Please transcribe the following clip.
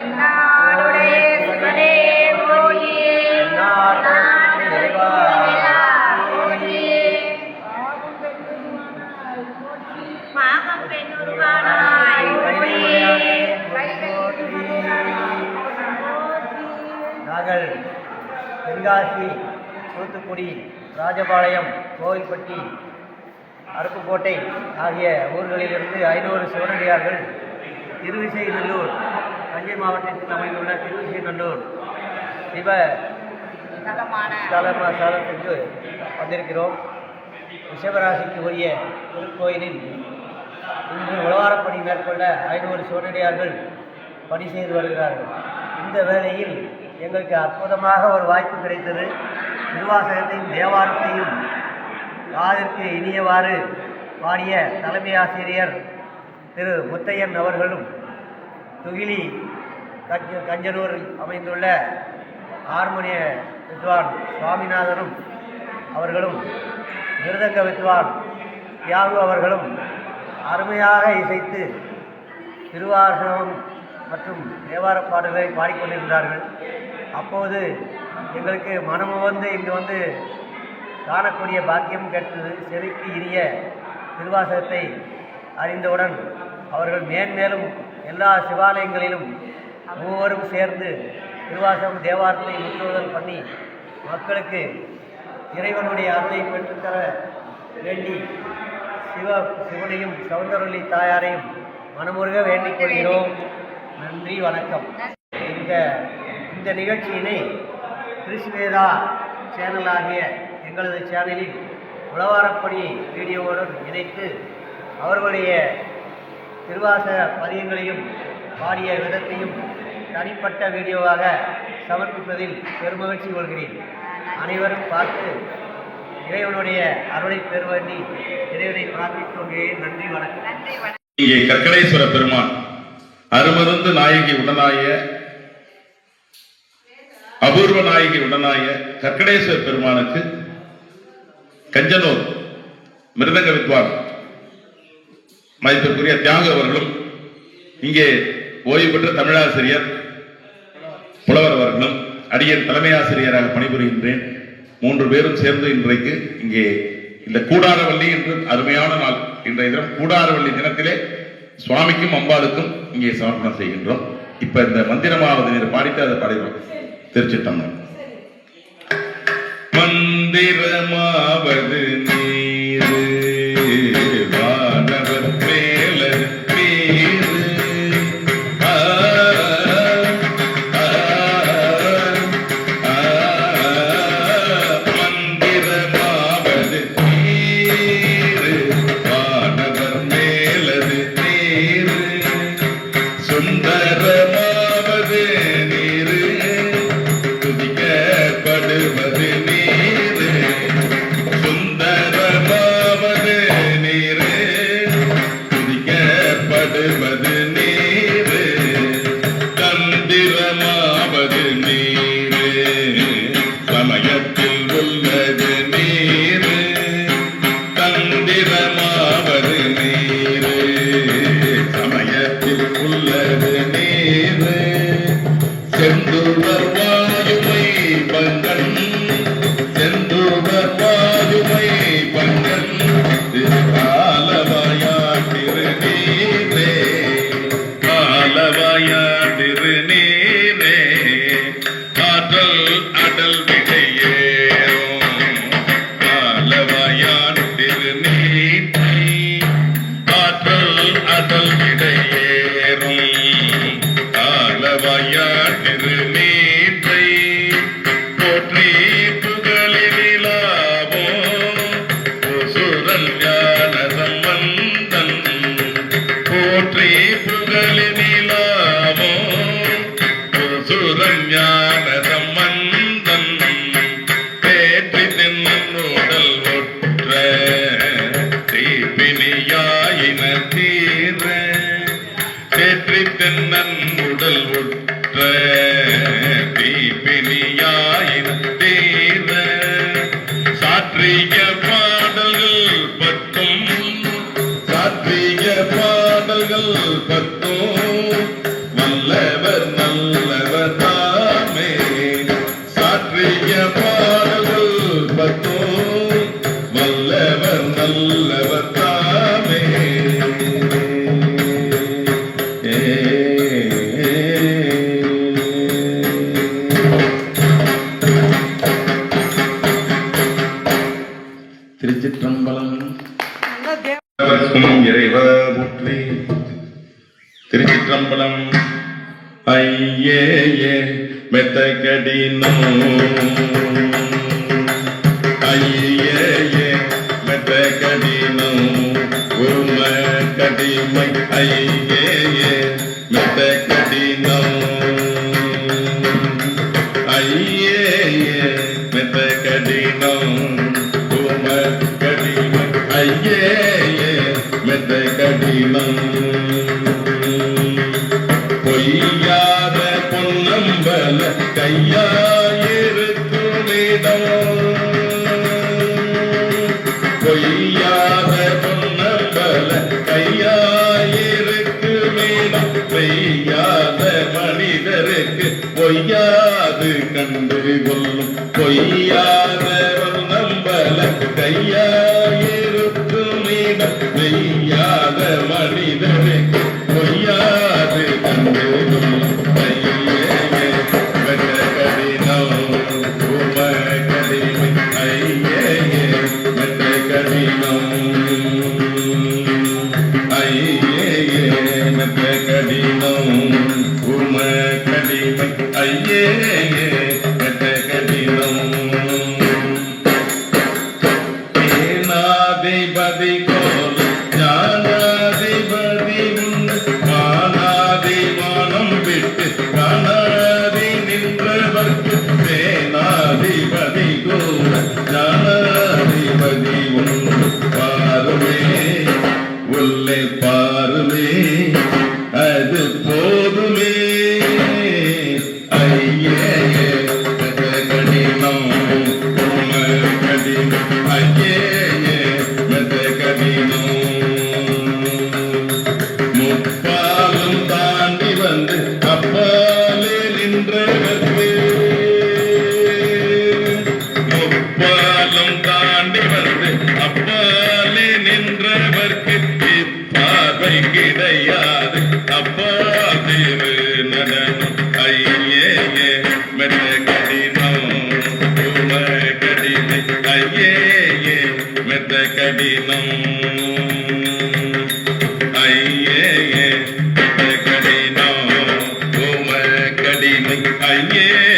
நாடுடைய நாங்கள் தென்காசி தூத்துக்குடி ராஜபாளையம் கோவில்பட்டி அருப்புக்கோட்டை ஆகிய ஊர்களிலிருந்து ஐநூறு சிவனடியார்கள் திருவிசைநல்லூர் தஞ்சை மாவட்டத்தில் அமைந்துள்ள திருவிசைநல்லூர் சிவ ஸ்தலம் வந்திருக்கிறோம். ரிஷபராசிக்கு உரிய திருக்கோயிலில் இன்று உழவாரப்பணி மேற்கொள்ள ஐநூறு சிவனடியார்கள் பணி செய்து வருகிறார்கள். இந்த வேளையில் எங்களுக்கு அற்புதமாக ஒரு வாய்ப்பு கிடைத்தது. திருவாசகத்தையும் தேவாரத்தையும் காதிற்கு இனியவாறு பாடிய தலைமை ஆசிரியர் திரு முத்தையன் அவர்களும் துகிலி கஞ்ச கஞ்சனூரில் அமைந்துள்ள ஹார்மோனிய வித்வான் சுவாமிநாதனும் அவர்களும் மிருதங்க வித்வான் தியாகு அவர்களும் அருமையாக இசைத்து திருவாசகம் மற்றும் தேவார பாடல்களை பாடிக்கொண்டிருந்தார்கள். அப்போது எங்களுக்கு மனம் வந்து இங்கு வந்து காணக்கூடிய பாக்கியம் கேட்டது. செவிக்கு இனிய திருவாசகத்தை அறிந்தவுடன் அவர்கள் மேன்மேலும் எல்லா சிவாலயங்களிலும் மூவரும் சேர்ந்து திருவாசகம் தேவாரத்தை முற்றுவதல் பண்ணி மக்களுக்கு இறைவனுடைய அருளை பெற்றுத்தர வேண்டி சிவ சிவனையும் சௌந்தரவல்லி தாயாரையும் மனமுருக வேண்டிக் கொள்கிறோம். நன்றி வணக்கம். இந்த இந்த நிகழ்ச்சியினை கிருஷ்ணவேதா சேனல் ஆகிய எங்களது சேனலில் உழவாரப்பணி வீடியோவுடன் இணைத்து அவர்களுடைய திருவாசக பதியங்களையும் பாடிய விதத்தையும் தனிப்பட்ட வீடியோவாக சமர்ப்பிப்பதில் பெருமகிழ்ச்சி கொள்கிறேன். அனைவரும் பார்த்து இறைவனுடைய அருளை பெறுவண்டி இறைவனை பிரார்த்தித்துக் கொள்கிறேன். நன்றி வணக்கம். நன்றி வணக்கம். இங்கே கற்கடேஸ்வர பெருமான் அருமருந்து நாயகி உடனாய அபூர்வ நாயகி உடனாய கற்கடேஸ்வர பெருமானுக்கு கஞ்சனூர் மிருதங்க வித்வான் மதிப்பிற்குரிய தியாக அவர்களும் இங்கே ஓய்வு பெற்ற தமிழாசிரியர் புலவர் அவர்களும் அடியன் தலைமை ஆசிரியராக பணிபுரிகின்றேன். மூன்று பேரும் சேர்ந்து இன்றைக்கு இங்கே இந்த கூடாரவள்ளி என்று அருமையான நாள். இன்றைய தினம் கூடாரவள்ளி தினத்திலே சுவாமிக்கும் அம்பாளுக்கும் இங்கே சமர்ப்பணம் செய்கின்றோம். இப்ப இந்த மந்திரமாவது நீர் பாடிட்டு அதை பாடிடுவோம். திருச்சிட்டம்பரம் மந்திரமாவது We get a. திருச்சிற்றம்பலம். ஐயே மெத்தகடினம் ஐயே மெத்தகடினம் உரும கடிமை ஐயே மெத்தகடினம் ஐயே மெத்தகடினம் உரும கடிமை ஐயே மெத்தகடினம் yeah. bit. Yeah.